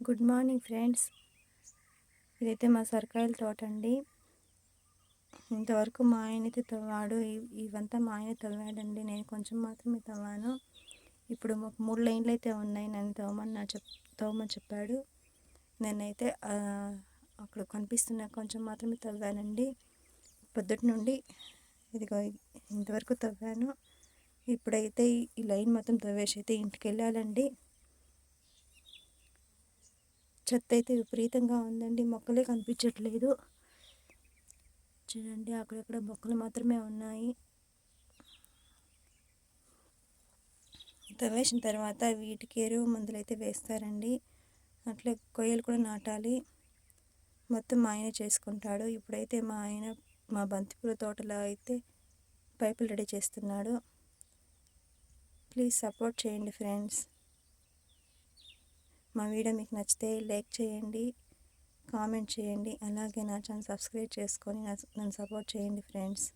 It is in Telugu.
Good morning friends. ఇదైతే మా సర్కాయల తోట అండి. ఇంతవరకు మా ఆయనైతే తవ్వాడు. ఇవంతా మా ఆయన తవ్వాడండి. నేను కొంచెం మాత్రమే తవ్వాను. ఇప్పుడు మాకు మూడు లైన్లు అయితే ఉన్నాయి. నన్ను తవ్వమని చెప్ తవ్వమని చెప్పాడు. నేనైతే అక్కడ కనిపిస్తున్న కొంచెం మాత్రమే తవ్వానండి. పొద్దుటి నుండి ఇదిగో ఇంతవరకు తవ్వాను. ఇప్పుడైతే ఈ లైన్ మొత్తం తవ్వేసి అయితే ఇంటికి వెళ్ళాలండి చెత్త అయితే విపరీతంగా ఉందండి. మొక్కలే కనిపించట్లేదు. చూడండి అక్కడక్కడ మొక్కలు మాత్రమే ఉన్నాయి. వేసిన తర్వాత వీటికి ఎరువు మందులు అయితే వేస్తారండి. అట్లే కొయ్యలు కూడా నాటాలి. మొత్తం మా ఆయన చేసుకుంటాడు. ఇప్పుడైతే మా ఆయన మా బంతిపూల తోటలో అయితే పైపులు రెడీ చేస్తున్నాడు. ప్లీజ్ సపోర్ట్ చేయండి ఫ్రెండ్స్. మా వీడియో మీకు నచ్చితే లైక్ చేయండి కామెంట్ చేయండి అలాగే నా ఛానల్ సబ్స్క్రైబ్ చేసుకొని నన్ను సపోర్ట్ చేయండి ఫ్రెండ్స్.